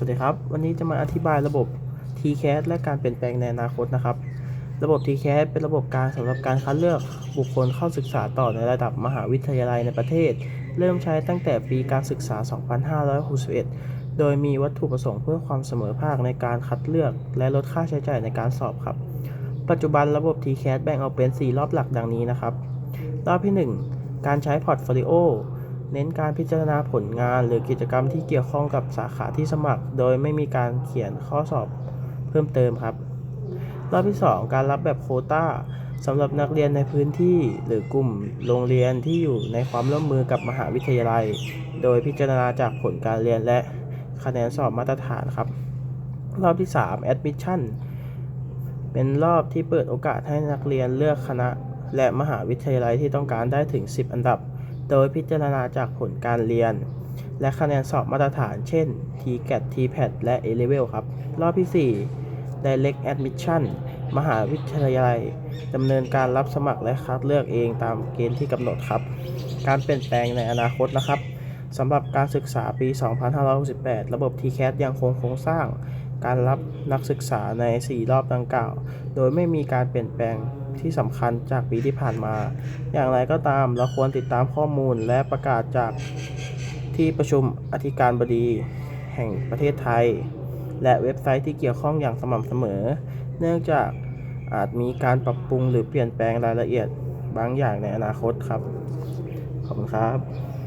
วัสดีครับ วันนี้จะมาอธิบายระบบ TCAS และการเปลี่ยนแปลงในอนาคตนะครับ ระบบ TCAS เป็นระบบการสำหรับการคัดเลือกบุคคลเข้าศึกษาต่อในระดับมหาวิทยาลัยในประเทศ เริ่มใช้ตั้งแต่ปีการศึกษา 2561 โดยมีวัตถุประสงค์เพื่อความเสมอภาคในการคัดเลือก และลดค่าใช้จ่ายในการสอบครับ ปัจจุบันระบบ TCAS แบ่งออกเป็น 4 รอบหลักดังนี้นะครับ รอบที่ 1 การใช้พอร์ตโฟลิโอ เน้นการพิจารณาผลงานหรือกิจกรรมที่เกี่ยวข้องกับสาขาที่สมัคร โดยไม่มีการเขียนข้อสอบเพิ่มเติมครับ รอบที่ 2 การรับแบบโคตาสำหรับนักเรียนในพื้นที่หรือกลุ่มโรงเรียนที่อยู่ในความร่วมมือกับมหาวิทยาลัย โดยพิจารณาจากผลการเรียนและคะแนนสอบมาตรฐานครับ รอบที่ 3 admission เป็นรอบที่เปิดโอกาสให้นักเรียนเลือกคณะ และมหาวิทยาลัยที่ต้องการได้ถึง 10 อันดับ โดยพิจารณาจากผลการเรียน และคะแนนสอบมาตรฐาน เช่น TCAT TPAT และ A-Level ครับ รอบที่ 4 Direct Admission มหาวิทยาลัยดำเนินการรับสมัครและคัดเลือกเองตามเกณฑ์ที่กำหนดครับ การเปลี่ยนแปลงในอนาคตนะครับสำหรับการศึกษาปี 2568 ระบบ TCAT ยังคงโครงสร้าง การรับนักศึกษาใน 4 รอบดังกล่าว โดยไม่มีการเปลี่ยนแปลง ที่สำคัญจากปีที่ผ่านมา อย่างไรก็ตามเราควรติดตามข้อมูลและประกาศจากที่ประชุมอธิการบดีแห่งประเทศไทย และเว็บไซต์ที่เกี่ยวข้องอย่างสม่ำเสมอ เนื่องจากอาจมีการปรับปรุงหรือเปลี่ยนแปลงรายละเอียดบางอย่างในอนาคตครับ ขอบคุณครับ